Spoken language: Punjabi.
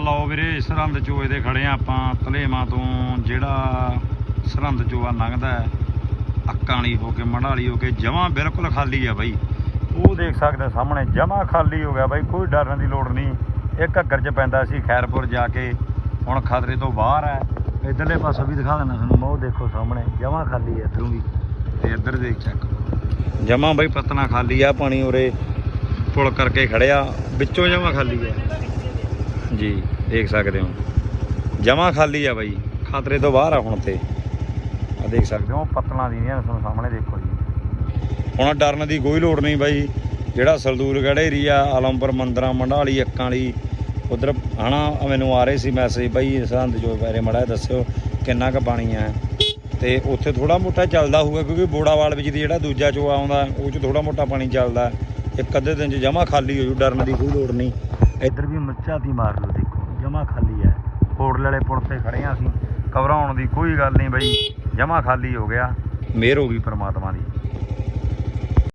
ਲਓ ਵੀਰੇ, ਸਰਹੰਦ ਚੋਏ ਦੇ ਖੜੇ ਆ ਆਪਾਂ। ਧਲੇਵਾਂ ਤੋਂ ਜਿਹੜਾ ਸਰਹੰਦ ਚੋਆ ਲੰਘਦਾ ਹੈ ਅੱਕਾਂ ਵਾਲੀ ਹੋ ਕੇ, ਮੜਾਲੀ ਹੋ ਕੇ ਜਮਾਂ ਬਿਲਕੁਲ ਖਾਲੀ ਆ ਬਾਈ। ਉਹ ਦੇਖ ਸਕਦੇ ਸਾਹਮਣੇ ਜਮਾਂ ਖਾਲੀ ਹੋ ਗਿਆ ਬਾਈ, ਕੋਈ ਡਰਨ ਦੀ ਲੋੜ ਨਹੀਂ। ਇਹ ਘੱਗਰ 'ਚ ਪੈਂਦਾ ਸੀ ਖੈਰਪੁਰ ਜਾ ਕੇ। ਹੁਣ ਖਤਰੇ ਤੋਂ ਬਾਹਰ ਹੈ। ਇਧਰਲੇ ਪਾਸੋਂ ਵੀ ਦਿਖਾ ਦਿੰਦਾ ਤੁਹਾਨੂੰ ਮੋਹ ਦੇਖੋ ਸਾਹਮਣੇ ਜਮਾਂ ਖਾਲੀ ਹੈ ਇੱਧਰੋਂ ਵੀ। ਤੇ ਇੱਧਰ ਦੇਖ ਚੱਕ। ਜਮਾਂ ਬਾਈ ਪਤਨਾ ਖਾਲੀ ਆ, ਪਾਣੀ ਉਰੇ ਪੁਲ ਕਰਕੇ ਖੜਿਆ ਵਿੱਚੋਂ ਜਮਾਂ ਖਾਲੀ ਹੈ ਜੀ, ਦੇਖ ਸਕਦੇ ਹੋ। ਜਮਾਂ ਖਾਲੀ ਆ ਬਾਈ। ਖਤਰੇ ਤੋਂ ਬਾਹਰ ਆ ਹੁਣ ਤੇ। ਆ ਦੇਖ ਸਕਦੇ ਹੋ, ਪਤਲਾਂ ਦੀਆਂ ਤੁਹਾਨੂੰ ਸਾਹਮਣੇ ਦੇਖੋ ਜੀ। ਹੁਣ ਡਰਨ ਦੀ ਕੋਈ ਲੋੜ ਨਹੀਂ ਬਾਈ। ਜਿਹੜਾ ਸਰਦੂਲਗੜ੍ਹ ਏਰੀਆ, ਆਲਮਪੁਰ ਮੰਦਰਾਂ, ਮੰਡਾਲੀ ਅੱਕਾਂ ਵਾਲੀ, ਉਧਰ ਹਨਾ ਮੈਨੂੰ ਆ ਰਹੇ ਸੀ ਮੈਸੇਜ ਬਾਈ ਸਰਹੰਦ ਜੋ ਬਾਰੇ ਮੜਾ ਦੱਸਿਓ, ਕਿੰਨਾ ਕੁ ਪਾਣੀ ਆ। ਤੇ ਉੱਥੇ ਥੋੜਾ ਮੋਟਾ ਚੱਲਦਾ ਹੋਊਗਾ, ਕਿਉਂਕਿ ਬੋੜਾਵਾਲ ਵਿੱਚ ਦੀ ਜਿਹੜਾ ਦੂਜਾ ਚੋਆ ਆਉਂਦਾ, ਉਹ 'ਚ ਥੋੜਾ ਮੋਟਾ ਪਾਣੀ ਚੱਲਦਾ। ਇੱਕ ਅੱਧੇ ਦਿਨ 'ਚ ਜਮਾ ਖਾਲੀ ਹੋ ਜੂ, ਡਰਨ ਦੀ ਕੋਈ ਲੋੜ ਨਹੀਂ। ਇੱਧਰ ਵੀ ਮੱਛਾ ਦੀ ਮਾਰ ਲਓ ਦੇਖੋ ਜਮਾ ਖਾਲੀ ਹੈ। ਹੋੜਲੇ ਵਾਲੇ ਪੁਲ ਤੇ ਖੜੇ ਆ ਅਸੀਂ। ਘਬਰਾਉਣ ਦੀ ਕੋਈ ਗੱਲ ਨਹੀਂ ਬਈ ਜਮਾ ਖਾਲੀ ਹੋ ਗਿਆ। ਮਿਹਰ ਹੋ ਗਈ ਪਰਮਾਤਮਾ ਦੀ।